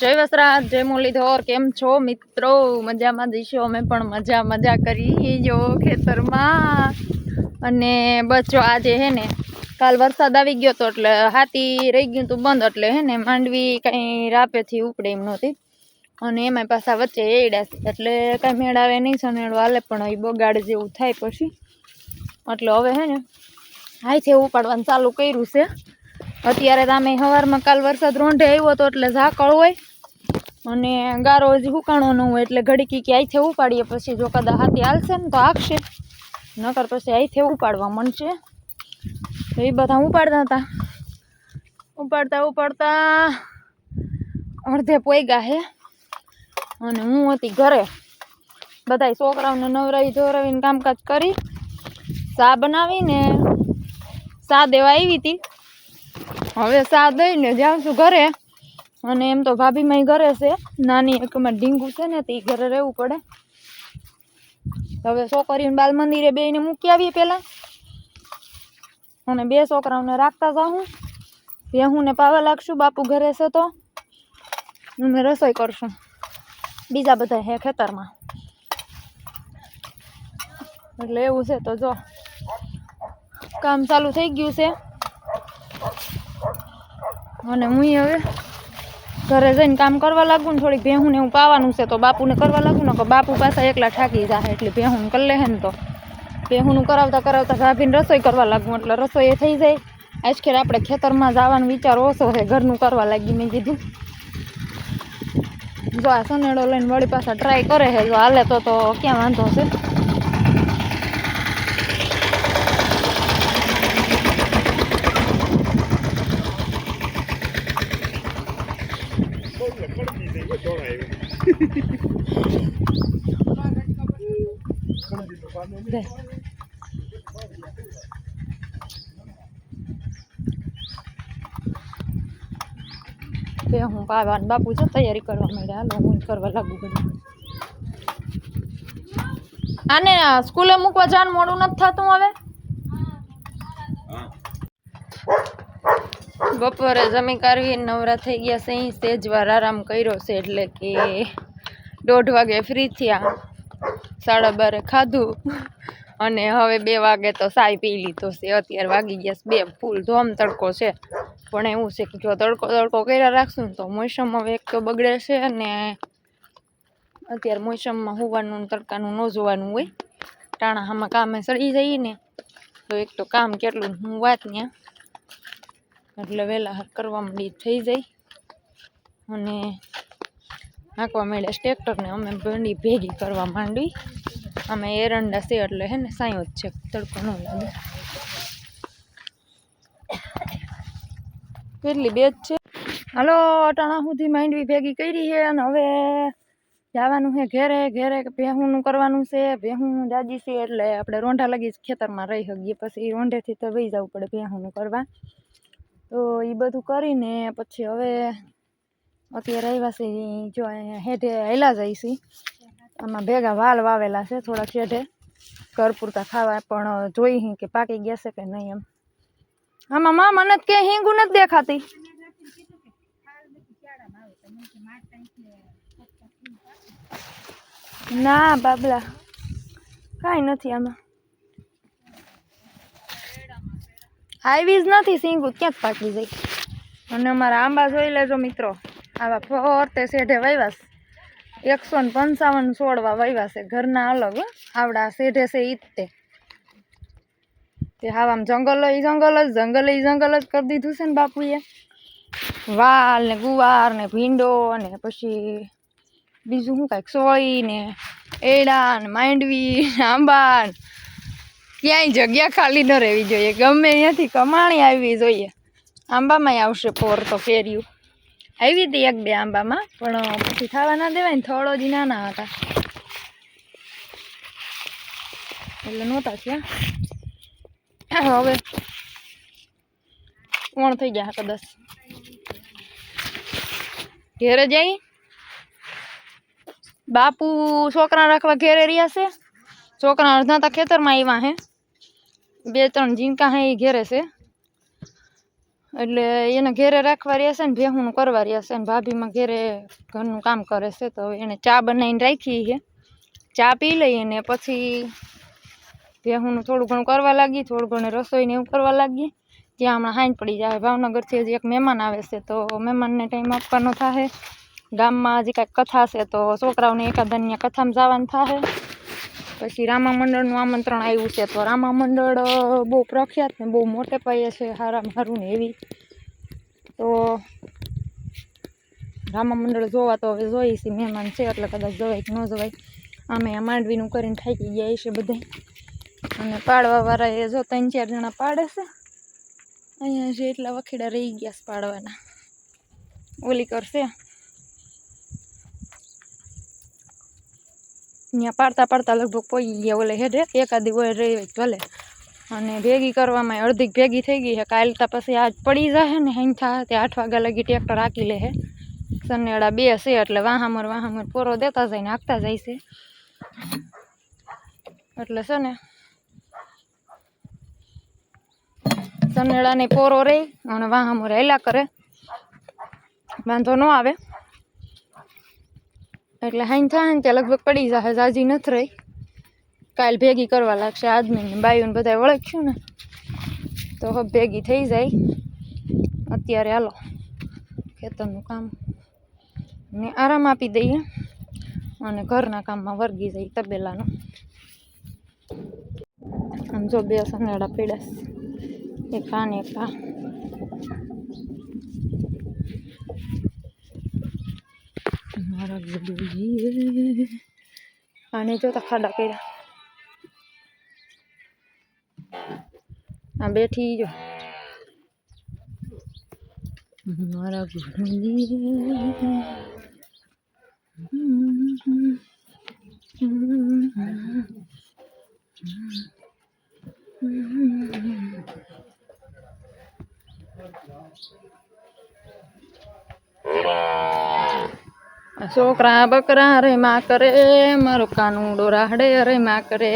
જય વસરાજ, જય મુરલીધોર, કેમ છો મિત્રો? મજામાં જઈશું અમે પણ મજા મજા કરી જો ખેતરમાં. અને બચ્ચો આજે હે ને, કાલ વરસાદ આવી ગયો તો એટલે હાથી રહી ગયું હતું બંધ, એટલે હે ને માંડવી કાંઈ રાપેથી ઉપડે એમ નહોતી. અને એમાં પાછા વચ્ચે એડા એટલે કાંઈ મેળ આવે નહીં સનેડો હાલે પણ એ બગાડ જેવું થાય પછી. એટલે હવે હે ને હાઈથી ઉપાડવાનું ચાલુ કર્યું છે. અત્યારે તો અમે સવારમાં કાલ વરસાદ રોંઢે આવ્યો હતો એટલે ઝાકળ હોય. અને ગારો હજી હુકાણો ન હોય એટલે ઘડીકી કે અહીંથી ઉપાડીએ પછી જો કદાચ હાથી હાલશે ને તો હાકશે. નકર પછી અહીંથી ઉપાડવા મળશે એ બધા ઉપાડતા હતા. ઉપાડતા ઉપાડતા અડધે પોઈગા હે. અને હું હતી ઘરે. બધા છોકરાઓને નવરાવી ધોરાવીને કામકાજ કરી. ચા બનાવીને ચા દેવા આવી હતી હવે સા દઈને જાઉં ઘરે. અને એમ તો ભાભીમાં ઘરે છે. નાની એકમાં ઢીંગું છે ને, તે ઘરે રહેવું પડે. હવે છોકરીઓને બાલ મંદિરે બેને મૂકી આવીએ પહેલાં. અને બે છોકરાઓને રાખતા જાઉં હું ને પાવા લાગશું, બાપુ ઘરે છે તો. અમે રસોઈ કરશું. બીજા બધા હે ખેતરમાં. એટલે એવું છે તો જો. કામ ચાલુ થઈ ગયું છે. અને હું હવે ઘરે જઈને કામ કરવા લાગુ ને થોડીક ભેહું ને એવું પાવાનું છે, તો બાપુને કરવા લાગુ ને કે બાપુ પાસે એકલા થાકી જાય એટલે ભેહું કરી લે ને તો. ભેહુંનું કરાવતા કરાવતા ભાભીને રસોઈ કરવા લાગુ, એટલે રસોઈ એ થઈ જાય. આજખેર આપણે ખેતરમાં જવાનો વિચાર ઓછો છે, ઘરનું કરવા લાગી મેં કીધું. જો આ સનેડો લઈને વળી પાછા ટ્રાય કરે છે, જો હાલે તો તો ક્યાં વાંધો છે? દે. બે હું પાવા બાપુ જો તૈયારી કરવા માંડ્યા. હાલો, હું કરવા લાગુ કરું આને સ્કૂલે મૂકવા જાન મોડું નથી થતું હવે? બપોરે જમી કરવી નવરા થઈ ગયા છે, અહીં સેજવાર આરામ કર્યો છે, એટલે કે દોઢ વાગે ફ્રી થયા. સાડા બારે ખાધું. અને હવે બે વાગે તો સાય પી લીધો છે. અત્યારે વાગી ગયા બે. ફૂલ ધોમ તડકો છે. પણ એવું છે કે જો તડકો તડકો કર્યા રાખશું તો મોસમ હવે એક તો બગડે છે અને અત્યારે મોસમમાં હોવાનું તડકાનું ન જોવાનું હોય. ટાણા આમાં કામે સડી જઈએ ને, તો એક તો કામ કેટલું હું વાત ત્યાં એટલે વહેલા કરવા માંડી થઈ જાય. અને નાખવા માંડ્યા ટ્રેક્ટરને અમે ભંડી ભેગી કરવા માંડી અમે એરંડા છે એટલે હે ને સાયો જ છે. તડકો ન લાગે. કેટલી બે જ છે? હાલો, અટાણા સુધી માંડવી ભેગી કરી છે અને હવે જવાનું છે ઘેરે. ઘેરે ભેહુંનું કરવાનું છે. ભેહું જાજી છે એટલે આપણે રોંઢા લગી ખેતરમાં રહી શકીએ. પછી રોંઢેથી તો વહી જવું પડે ભેહુંનું કરવા. તો એ બધું કરીને પછી હવે અત્યારે આવ્યા જો અહીંયા હેઠે હેલા જાય છે આમાં ભેગા વાલ વાવેલા છે, થોડાક શેઢે ઘર પૂરતા ખાવા, પણ જોઈ હી કે પાકી ગયા છે કે નહીં એમ. આમાં મા મને કે હિંગુ નથી દેખાતી. ના, બાબલા. કાંઈ નથી આમાં. આવી જ નથી સિંગુ, ક્યાંક પાકી જાય. અને અમારા આંબા જોઈ લેજો, મિત્રો. આવા ફરતે શેઢે વાવ્યા છે એકસો ને પંચાવન છોડવા વાવ્યા છે, ઘરના અલગ. આવડા શેઢે છે ઈ જ તે. તે આમ જંગલ એ જંગલ જ, જંગલ એ જંગલ જ કરી દીધું છે ને બાપુએ. વાલ ને ગુવાર ને ભીંડો ને પછી બીજું શું કાંઈક સોળી ને એડા ને માંડવી આંબા ક્યાંય જગ્યા ખાલી ન રહેવી જોઈએ. ગમે ત્યાંથી કમાણી આવવી જોઈએ. આંબામાંય આવશે પોર તો ફેર્યું. આવી હતી એક બે આંબામાં, પણ પછી ખાવા ના દેવાય ને થોડો જ નાના હતા. એટલે નહોતા થયા. હવે કોણ થઈ ગયા કદાચ ઘેરે જઈ બાપુ છોકરા રાખવા ઘેરે રહ્યા છે? છોકરા અડધા તા ખેતરમાં આવ્યા હે. બે ત્રણ જીંકા હે એ ઘેરે છે. એટલે એને ઘેરે રાખવા રહ્યા ને ભેહું કરવા રહ્યા ને ભાભીમાં ઘેરે ઘરનું કામ કરે છે તો એને ચા બનાવીને રાખી છે. ચા પી લઈએ ને પછી ભેહુંનું થોડું ઘણું કરવા લાગી, થોડું ઘણું રસોઈને એવું કરવા લાગી. ત્યાં હમણાં હાંજ પડી જાય, ભાવનગરથી હજી એક મહેમાન આવે છે તો મહેમાનને ટાઈમ આપવાનો થાય ગામમાં હજી કાંઈક કથા છે તો છોકરાઓને એકાદન્ય કથામાં જવાનું થાય પછી રામા મંડળનું આમંત્રણ આવ્યું છે, તો રામા મંડળ બહુ પ્રખ્યાત ને બહુ મોટે પાયે છે, હારા સારું ને એવી. તો રામા મંડળ જોવા તો હવે જોઈ છે, મહેમાન છે, એટલે કદાચ જવાય કે ન જવાય. આમે માંડવીનું કરીને થાકી ગયા છે બધા અને પાડવાવાળા એ જો ત્રણ ચાર જણા પાડે છે, અહીંયા જે એટલા વખેડા રહી ગયા છે પાડવાના. ઓલી કરશે. ત્યાં પાડતા પાડતા લગભગ પહોંચી ગયા ઓલે હેડે. એકાદી હોય રહી હોય તો ભલે અને ભેગી કરવામાં અડધી ભેગી થઈ ગઈ છે કાલ તા પછી આજ પડી જશે ને હંથા તે આઠ વાગ્યા લગી ટ્રેક્ટર હાકી લે છે સનેડા બે છે એટલે વાહામર વાહામર પોરો દેતા જાય ને હાંકતા જાય છે. એટલે છે ને સનેડાને પોરો રહે અને વાહામર હેલા કરે. વાંધો ન આવે. એટલે હાઈન થાય ને ત્યાં લગભગ પડી જશે જાજી નથી રહી. કાલ ભેગી કરવા લાગશે આદમીને બાયુને બધા ઓળખ્યું ને, તો હવે ભેગી થઈ જાય. અત્યારે હાલો, ખેતરનું કામ. ને આરામ આપી દઈએ અને ઘરના કામમાં વર્ગી જાય તબેલાનું. આમ જો બે સનેડા પીડાશ એક આ ને એક આ. મારા ગુરુજીએ આને જો તો ખાડા કર્યા. આ બેઠી જો. મારા ગુરુજીએ છોકરા બકરા રે માં કરે મારો કાનુડો રાહડે રે માં કરે.